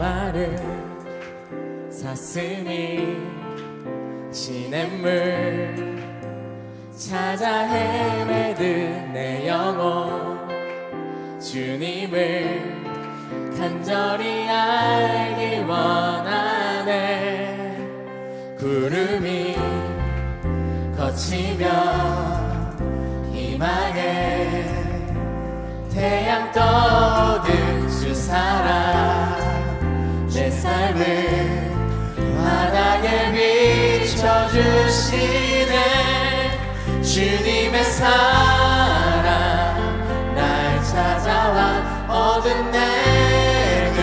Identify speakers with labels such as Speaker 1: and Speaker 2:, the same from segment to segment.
Speaker 1: 목마른 사슴이 시냇물 찾아 헤매듯 내 영혼 주님을 간절히 알기 원하네. 구름이 거치며 희망의 태양 떠오듯 주 사랑 비춰주시네 주님의 사랑 날 찾아와 어두운 내눈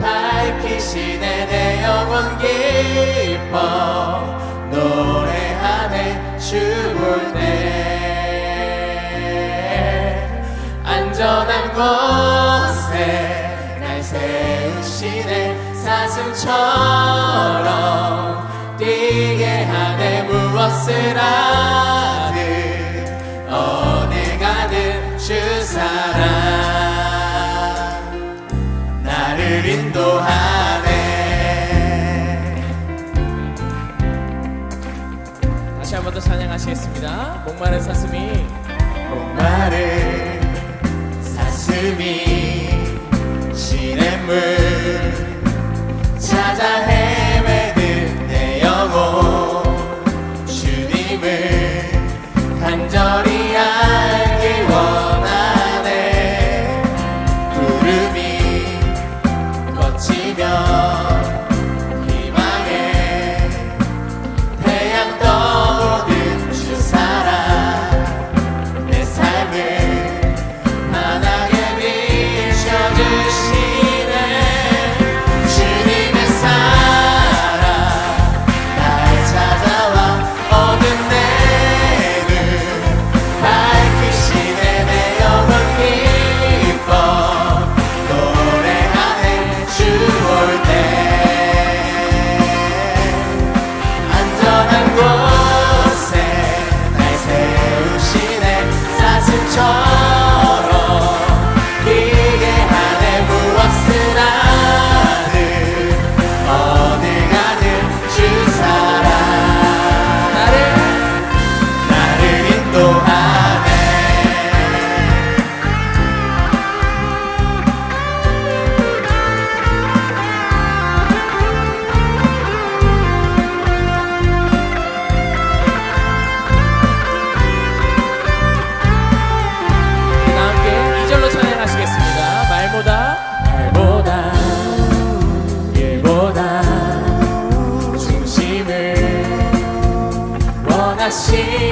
Speaker 1: 밝히시네. 내 영혼 기뻐 노래하네. 주볼 때. 안전한 곳에 날 세우시네. 사슴처럼 다시 한 번 더 찬양하시겠습니다. 목마른 사슴이. 목마른 사슴이 시냇물 찾아 헤 간절히 사 원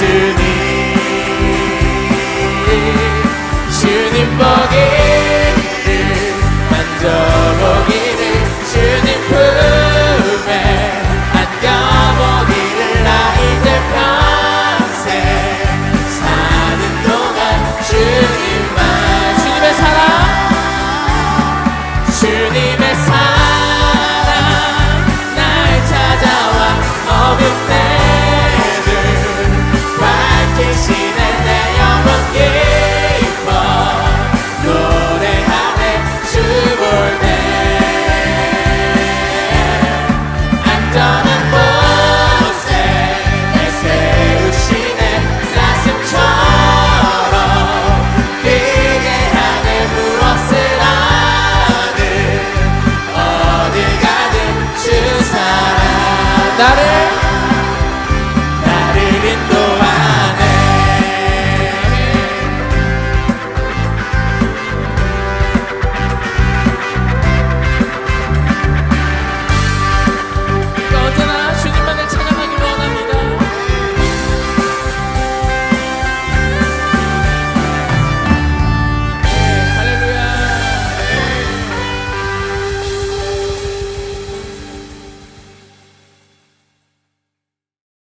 Speaker 1: 주님. 주님 덕에 Yeah.